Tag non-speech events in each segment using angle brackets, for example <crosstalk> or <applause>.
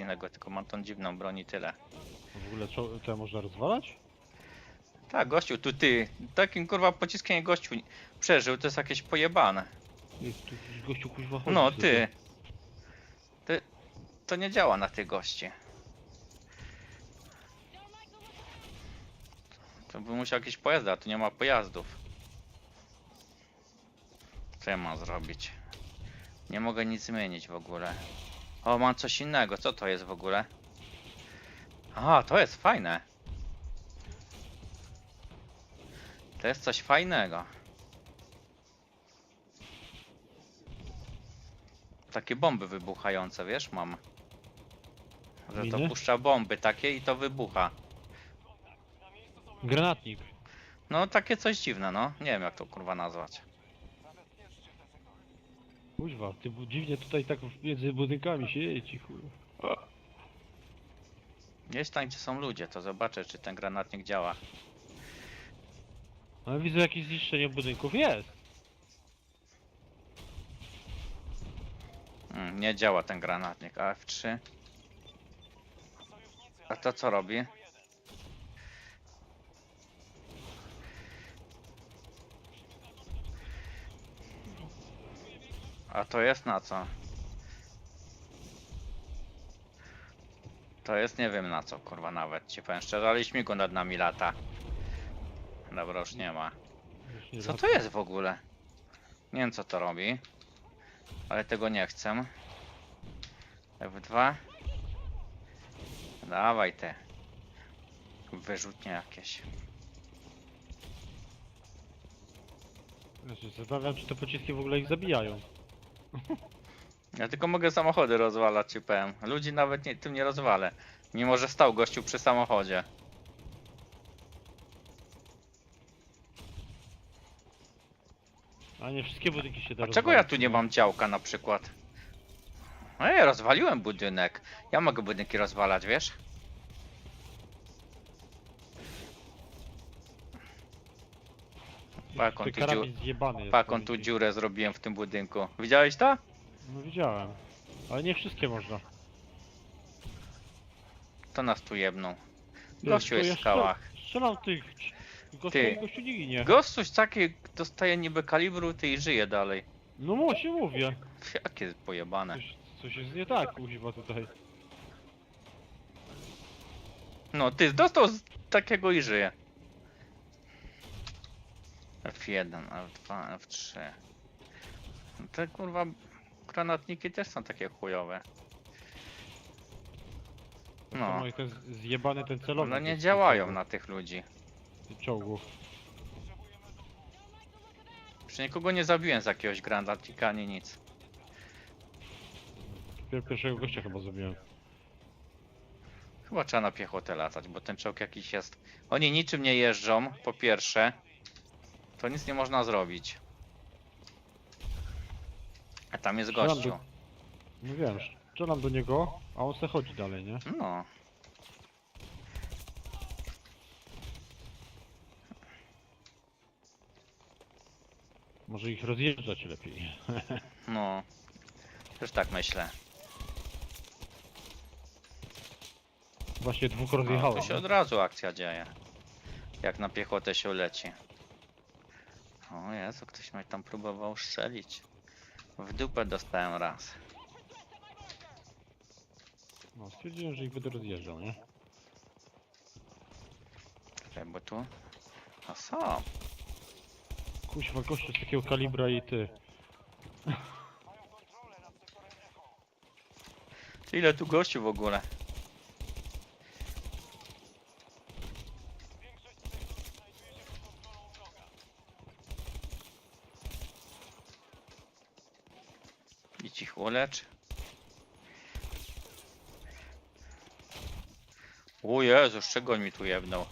innego, tylko mam tą dziwną broń i tyle. W ogóle co, to można rozwalać? Tak, gościu, tu ty, takim kurwa pociskiem gościu przeżył, to jest jakieś pojebane. Jest tu jakiś gościu kuźwa chodzi No sobie. ty. Ty. To nie działa na tych gości. To by musiał jakieś pojazdy, a tu nie ma pojazdów. Co ja mam zrobić? Nie mogę nic zmienić w ogóle. O, mam coś innego. Co to jest w ogóle? Aha, to jest fajne. To jest coś fajnego. Takie bomby wybuchające, wiesz, mam. Że to Miny? puszcza bomby takie i to wybucha. Granatnik. No takie coś dziwne, no. Nie wiem jak to kurwa nazwać. Kuźwa, ty bu- dziwnie tutaj tak między budynkami się ci chuj. Gdzieś tam gdzie są ludzie, to zobaczę czy ten granatnik działa. Ale widzę jakieś zniszczenie budynków. Jest! Mm, nie działa ten granatnik. A F3. A to co robi? A to jest na co? To jest nie wiem na co, kurwa nawet ci powiem szczerze, ale śmigu nad nami lata. Dobra, już nie ma. Co to jest w ogóle? Nie wiem co to robi. Ale tego nie chcę. F2. Dawaj te. Wyrzutnie jakieś. Znaczy, Zastanawiam czy te pociski w ogóle ich zabijają. Ja tylko mogę samochody rozwalać, ci powiem. Ludzi nawet nie, tym nie rozwalę. Mimo, że stał gościu przy samochodzie. A nie wszystkie budynki się da Dlaczego ja rozwalić, tu nie no. mam działka na przykład? Ej, rozwaliłem budynek. Ja mogę budynki rozwalać, wiesz? Pa, jaką Ty tu, dziu... karabin zjebany jest. pa, jaką powiem tu dziurę zrobiłem w tym budynku. Widziałeś to? No widziałem. Ale nie wszystkie można. To nas tu jebną. Ty, Gościu jest w skałach. strzelam- tych. Gościu, Ty. gościu nie ginie. Gostuś taki dostaje niby kalibru, ty i żyje dalej. No właśnie mówię. Jakie pojebane. Coś, coś jest nie tak, kuźwa tutaj. No, ty dostał z takiego i żyje. F1, F2, F3. No Te kurwa granatniki też są takie chujowe. No. No, Ten zjebany ten celownik. no nie jest działają tych na tych ludzi. Czołgów. Przy nikogo nie zabiłem z jakiegoś granatnika ani nic. Pier- Pierwszego gościa chyba zrobiłem. Chyba trzeba na piechotę latać, bo ten czołg jakiś jest. Oni niczym nie jeżdżą, po pierwsze. To nic nie można zrobić. A tam jest Strzelam gościu. No wiem, strzelam do niego, a on se chodzi dalej, nie? No. Może ich rozjeżdżać lepiej. <laughs> No. Też tak myślę. Właśnie dwóch No, to się od razu akcja dzieje. Jak na piechotę się leci. O Jezu, ktoś mnie tam próbował strzelić. W dupę dostałem raz. No, stwierdziłem, że ich będę rozjeżdżał, nie? Czekaj, bo tu... A są. Kuźwa, gościu z takiego kalibra i ty. Ty ile tu gościu w ogóle? I cicho lecz. O Jezu, z czego mi tu jebnął?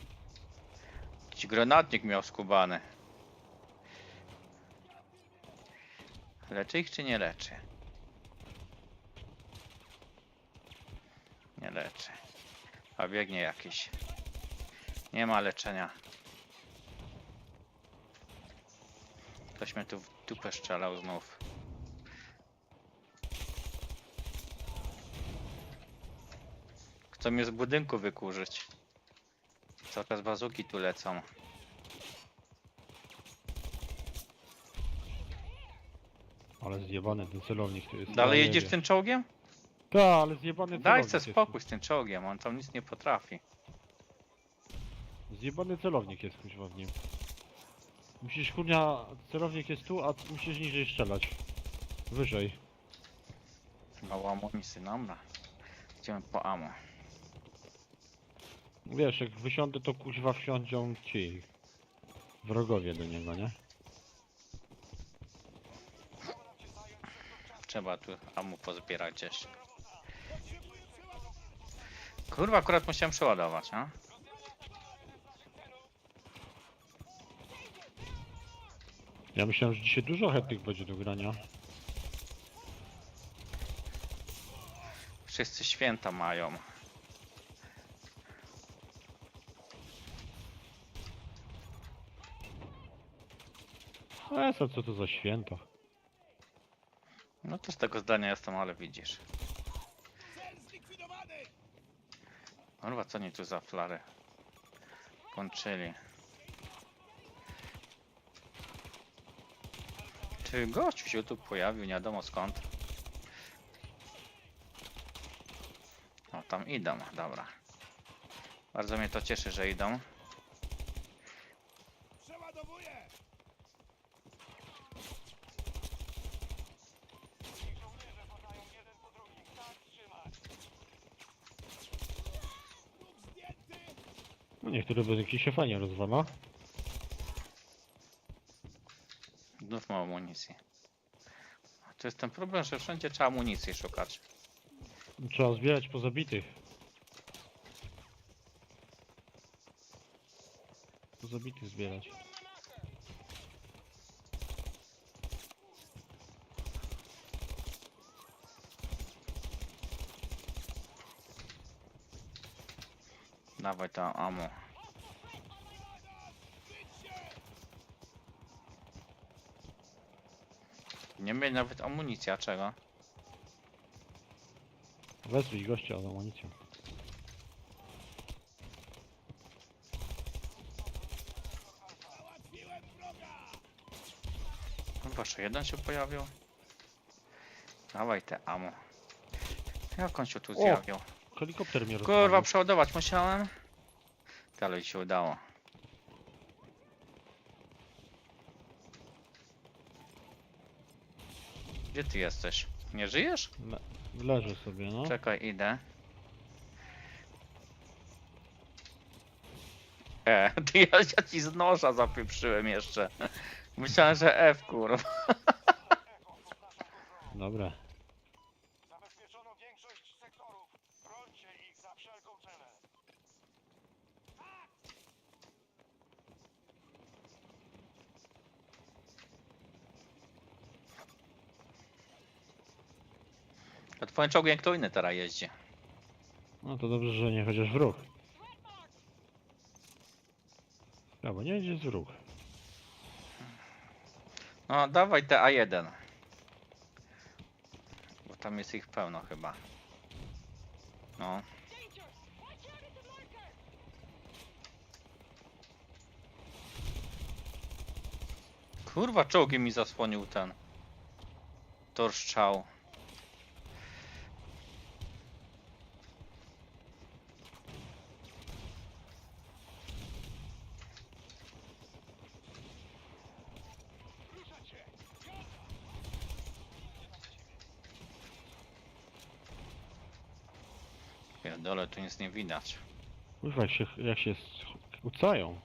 Jakiś granatnik miał skubany. Leczy ich czy nie leczy? Nie leczy. A biegnie jakiś. Nie ma leczenia. Ktoś mnie tu w dupę strzelał znów. Chcą mnie z budynku wykurzyć. Cały czas bazuki tu lecą. Ale zjebany ten celownik tu jest. Dalej ja jedziesz tym czołgiem? Tak, ale zjebany Daj celownik se jest spokój z tym czołgiem, on tam nic nie potrafi. tu. Zjebany celownik jest kuźwa w nim. Musisz kurnia, celownik jest tu, a ty musisz niżej strzelać. Wyżej. Mało amunicji, dobra. Idziemy po amo. Wiesz, jak wysiądę to kuźwa wsiądą ci wrogowie do niego, nie? Trzeba tu amu pozbierać gdzieś. Kurwa, akurat musiałem przeładować, a? Ja myślałem, że dzisiaj dużo chętnych będzie do grania. Wszyscy święta mają. A co, to za święto? No to z tego zdania jestem, ale widzisz. Kurwa, co nie tu za flary? Kończyli. Czy gość się tu pojawił, nie wiadomo skąd. O, tam idą, dobra. Bardzo mnie to cieszy, że idą. Niektóre budynki się fajnie rozwala. Znów ma amunicji. To jest ten problem, że wszędzie trzeba amunicji szukać. Trzeba zbierać po zabitych. Po zabitych zbierać. Dawaj to amo. Nie mieli nawet amunicji, a czego? Wezwij gościa z amunicją. Chyba jeszcze jeden się pojawił. Dawaj te amo. Jak on się tu zjawił? Helikopter mnie Kurwa, rozwalił. przeładować musiałem. Ale się udało. Gdzie ty jesteś? Nie żyjesz? Le leży sobie, no. Czekaj, idę. E, <laughs> ty ja, ja ci z noża zapieprzyłem jeszcze. Myślałem, że F, kurwa. Dobra. A twoim czołgiem kto inny teraz jeździ? No to dobrze, że nie chociaż w ruch. No bo nie idzie z ruch. No, dawaj te A1. Bo tam jest ich pełno chyba. No. Kurwa, czołgiem mi zasłonił ten. Torszczał. Pierdolę, tu nic nie widać. Kurwa, jak się, jak się ucają.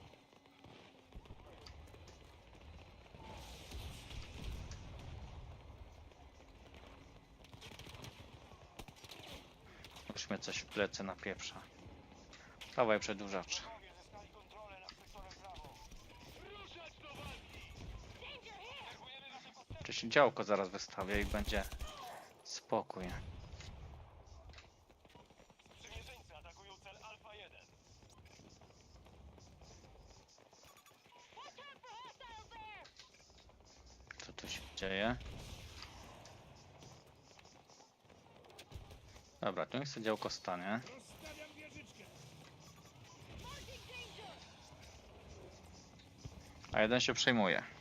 Już mnie coś w plecy napieprza. Dawaj przedłużacz. Się działko zaraz wystawię i będzie spokój. się dzieje. Dobra, tu niech działko stanie. A jeden się przejmuje.